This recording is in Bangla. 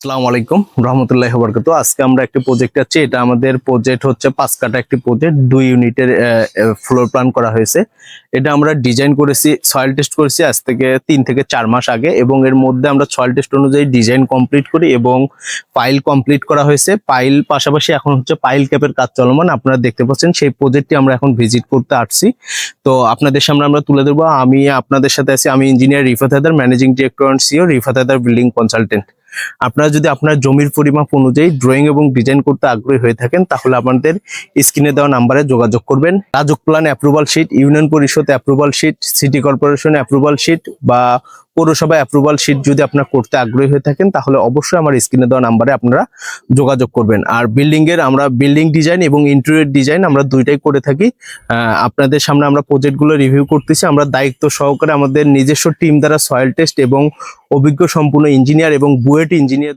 আসসালামু আলাইকুম, রহমতুল্লাহ বরকত আজকে আমরা একটি প্রজেক্ট আছে। এটা আমাদের প্রজেক্ট হচ্ছে পাঁচ কাটা একটি প্রজেক্ট দুই ইউনিটের ফ্লোর প্ল্যান করা হয়েছে। এটা আমরা ডিজাইন করেছি সয়েল টেস্ট করেছি আজ থেকে তিন থেকে চার মাস আগে এবং এর মধ্যে আমরা সয়েল টেস্ট অনুযায়ী ডিজাইন কমপ্লিট করি এবং পাইল কমপ্লিট করা হয়েছে। পাইল পাশাপাশি এখন হচ্ছে পাইল ক্যাপের কাজ চলমান। আপনারা দেখতে পাচ্ছেন সেই প্রজেক্টটি আমরা এখন ভিজিট করতে আসছি। তো আপনাদের সামনে আমরা তুলে দেবো আমি আপনাদের সাথে আছি। আমি engineer Rifat Haider managing director CEO Rifat Haider building consultant আপনারা যদি আপনার জমির পরিমাপ অনুযায়ী ড্রয়িং এবং ডিজাইন করতে আগ্রহী হয়ে থাকেন, তাহলে আমাদের স্ক্রিনে দেওয়া নাম্বারে যোগাযোগ করবেন। RAJUK plan approval sheet union পরিষদ approval sheet city corporation approval sheet বা পৌরসভা অ্যাপ্রুভাল শিট যদি আপনার করতে আগ্রহী হয়ে থাকেন, তাহলে অবশ্যই আমার স্ক্রিনে দেওয়া নাম্বারে আপনারা যোগাযোগ করবেন। আর বিল্ডিং এর আমরা বিল্ডিং ডিজাইন এবং ইন্টেরিয়র ডিজাইন আমরা দুইটাই করে থাকি। আপনাদের সামনে আমরা প্রজেক্টগুলো রিভিউ করতেছি। আমরা দায়িত্ব সহকারে আমাদের নিজস্ব টিম দ্বারা সয়েল টেস্ট এবং অভিজ্ঞ সম্পূর্ণ ইঞ্জিনিয়ার এবং বুয়েট ইঞ্জিনিয়ার